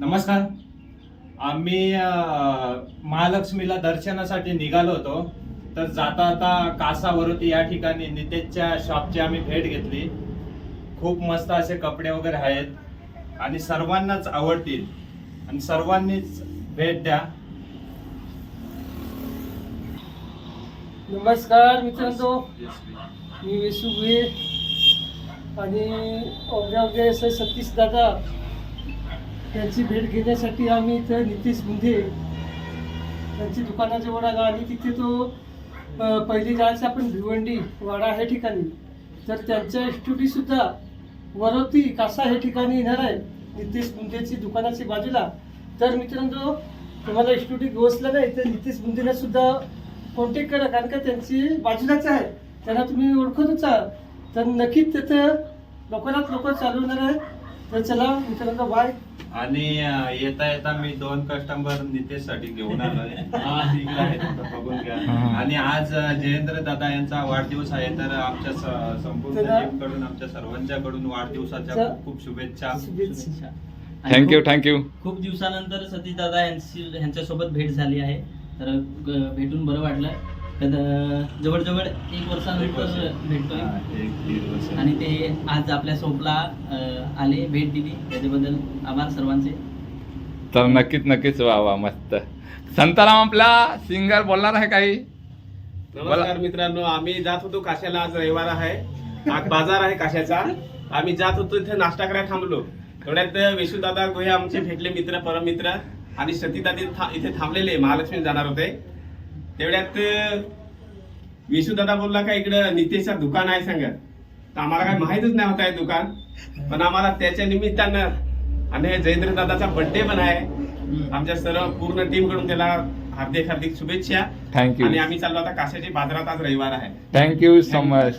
नमस्कार. आम्ही महालक्ष्मीला दर्शनासाठी निघालो होतो. तर जाता जाता कासावरती या ठिकाणी नितेशच्या शॉपची आम्ही भेट घेतली. खूप मस्त असे कपडे वगैरे आहेत आणि सर्वांनाच आवडतील. आणि सर्वांनीच भेट द्या. नमस्कार मित्रांनो. मी विसू गुहे आणि सतीश दादा. त्यांची भेट घेण्यासाठी आम्ही इथं नितीश मुंधे त्यांची दुकानाजवळ आलो आणि तिथे तो पहिली जायचं आपण भिवंडी वाडा ह्या ठिकाणी. तर त्यांच्या स्टुडिओसुद्धा वरवती कासा ह्या ठिकाणी येणार आहे नितीश मुंधेची दुकानाची बाजूला. तर मित्रांनो तुम्हाला स्टुडिओ गोसला नाही तर नितीश मुंधेला सुद्धा कॉन्टॅक्ट करा कारण का त्यांची बाजूलाच आहे. त्यांना तुम्ही ओळखतच आहात तर नक्कीच तिथं लवकरात लवकर चालवणार आहे. तर चला मित्रांनो बाय आणि येता येता मी दोन कस्टमर नितेशसाठी घेऊन आलोय. आता बघून घ्या. आणि आज जयेंद्र दादा यांचा वाढदिवस आहे तर आमच्या संपूर्ण. टीमकडून आमच्या सर्वांच्याकडून वाढदिवसाच्या. खूप खूप शुभेच्छा. थँक्यू खूप- थँक्यू खूप दिवसानंतर सतीश दादा यांची यांच्यासोबत भेट झाली आहे. तर भेटून बरं वाटलं. जवळजवळ एक एक वर्षानंतर वर्ष. भेटतोय. हा, एक दीड वर्ष. आणि ते आज आपल्या सोपला आले भेट दिली. त्याच्याबद्दल आभार सर्वांचे. तर नक्कीच नक्कीच. वा वा मस्त. संताराम आपला सिंगर बोलणार आहे काही? नमस्कार मित्रांनो आम्ही जात होतो काशाला आज रविवार आहे. आज बाजार आहे काशाचा आम्ही जात होतो इथे नाश्ता करायला थांबलो. थोड्यात विशुदादा गोहे आमचे भेटले मित्र परमित्र. आणि सतीदादी इथे थांबलेले. महालक्ष्मी जाणार होते. तेवढ्यात विशुदादा बोलला का इकडं नितेशचा दुकान आहे सांगत तर आम्हाला काय माहीतच नाही होता हे दुकान. पण आम्हाला त्याच्या निमित्तानं आणि जयेंद्र दादाचा बर्थडे पण आहे. आमच्या सर्व पूर्ण टीमकडून त्याला हार्दिक हार्दिक शुभेच्छा. थँक्यू आणि आम्ही चाललो आता काशाची बाजारात आज रविवार आहे. थँक्यू सो मच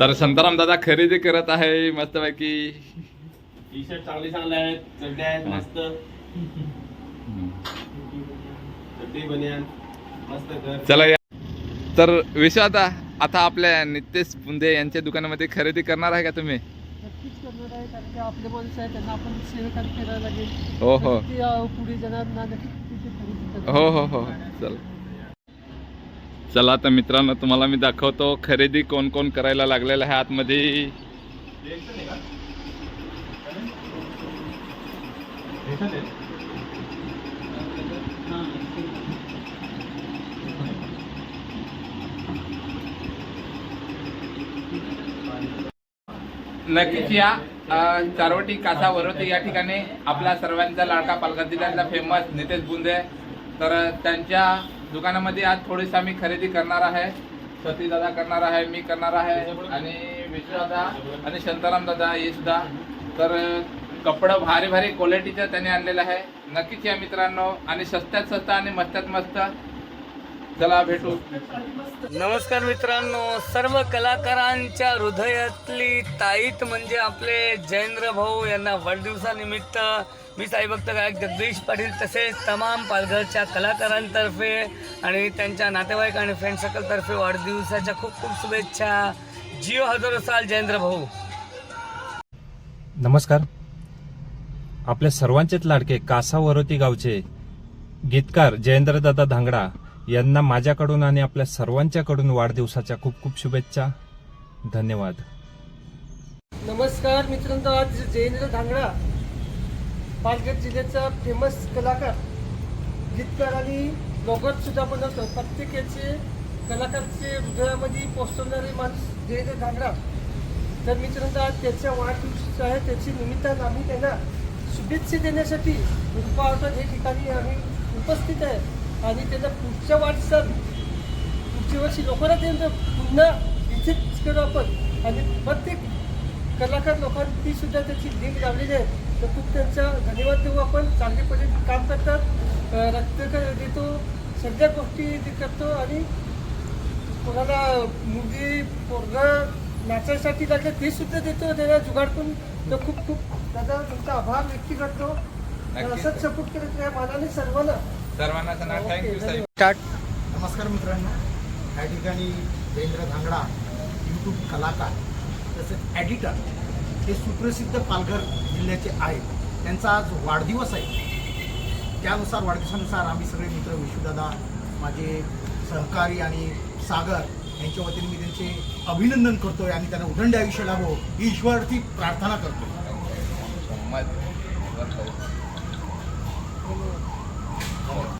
तर संताराम दादा खरेदी करत आहे मस्तपैकी. टी शर्ट चांगले चांगले आहेत चड्ड्या आहेत मस्त. चड्डी बनियान. मस्त चला या. तर विश्व आता आता आपल्या नितेश पुंदे यांच्या दुकानामध्ये खरेदी करणार आहे का तुम्ही? नक्कीच करणार आहे कारण का आपले माणूस आहे त्यांना आपण सेवेकारी करायला लागेल. हो हो. तर ते, अ, पुढे जणांना नक्कीच तिथे खरेदी करतात. हो हो हो चल. चला तर मित्रांनो तुम्हाला मी दाखवतो खरेदी कोण कोण करायला लागलेलं आहे आतमध्ये. नक्कीच या चारवटी कासा वरवते या ठिकाणी आपला सर्वांचा लाडका पालघर जिल्ह्यातला फेमस नितेश बुंदे. तर त्यांच्या दुकानामध्ये आज थोडीशी आम्ही खरेदी करणार आहे. सती दादा करणार आहे मी करणार आहे. आणि विष्णू दादा आणि शांताराम दादा हे सुद्धा. तर कपडं भारी भारी क्वालिटीचं त्याने आणलेलं आहे. नक्कीच या मित्रांनो आणि स्वस्त्यात स्वस्त आणि मस्त्यात मस्त चला भेटू. नमस्कार मित्रांनो सर्व कलाकारांच्या हृदयातली ताईत म्हणजे आपले जयेंद्र भाऊ यांना वाढदिवसानिमित्त मी साईभक्त गायक जगदीश पाटील तसेच तमाम पालघरच्या कलाकारांतर्फे आणि त्यांच्या नातेवाईक आणि फ्रेंड सर्कलतर्फे वाढदिवसाच्या खूप खूप शुभेच्छा. जिओ हजारो साल जयेंद्र भाऊ. नमस्कार. आपल्या सर्वांचेच लाडके कासावरती गावचे गीतकार जयेंद्रदादा धांगडा यांना माझ्याकडून आणि आपल्या सर्वांच्याकडून वाढदिवसाच्या खूप खूप शुभेच्छा. धन्यवाद. नमस्कार मित्रांनो आज जयेंद्र धांगडा पालघर जिल्ह्याचा फेमस कलाकार गीतकार आणि ब्लॉगर सुद्धा बनवतो प्रत्येकाचे कलाकारचे हृदयामध्ये पोचवणारे माणूस जयेंद्र धांगडा. तर मित्रांनो आज त्याच्या वाढदिवस आहे त्याची निमित्तानं आम्ही त्यांना शुभेच्छा देण्यासाठी रुपा हे ठिकाणी आम्ही उपस्थित आहे. आणि त्याचा पुढच्या वाटचाल पुढच्या वर्षी लवकरात येऊन पुन्हा इथेच करू आपण. आणि प्रत्येक कलाकार लोकांनी सुद्धा त्याची लिंक लावलेली आहे. तर खूप त्यांचा धन्यवाद देऊ आपण. चांगले पद्धतीने काम करतात. रक्त देतो. सगळ्या गोष्टी ते करतो आणि कोणाला मुली पोरगं नाचायसाठी लागले ते सुद्धा देतो. त्याला जुगाड करून तर खूप खूप दादा तुमचा आभार व्यक्त करतो. असंच सपोर्ट करत राहा. मानाने सर्वांना सर्वांना थँक्यू साई नमस्कार मित्रांनो. या ठिकाणी जयेंद्र धांगडा यूट्यूब कलाकार तसेच ॲडिटर हे सुप्रसिद्ध पालघर जिल्ह्याचे आहेत. त्यांचा आज वाढदिवस आहे. त्यानुसार वाढदिवसानुसार आम्ही सगळे मित्र विशुदादा माझे सहकारी आणि सागर यांच्या वतीने मी त्यांचे अभिनंदन करतोय आणि त्यांना उदंड आयुष्य लाभो ही ईश्वरती प्रार्थना करतो Nora.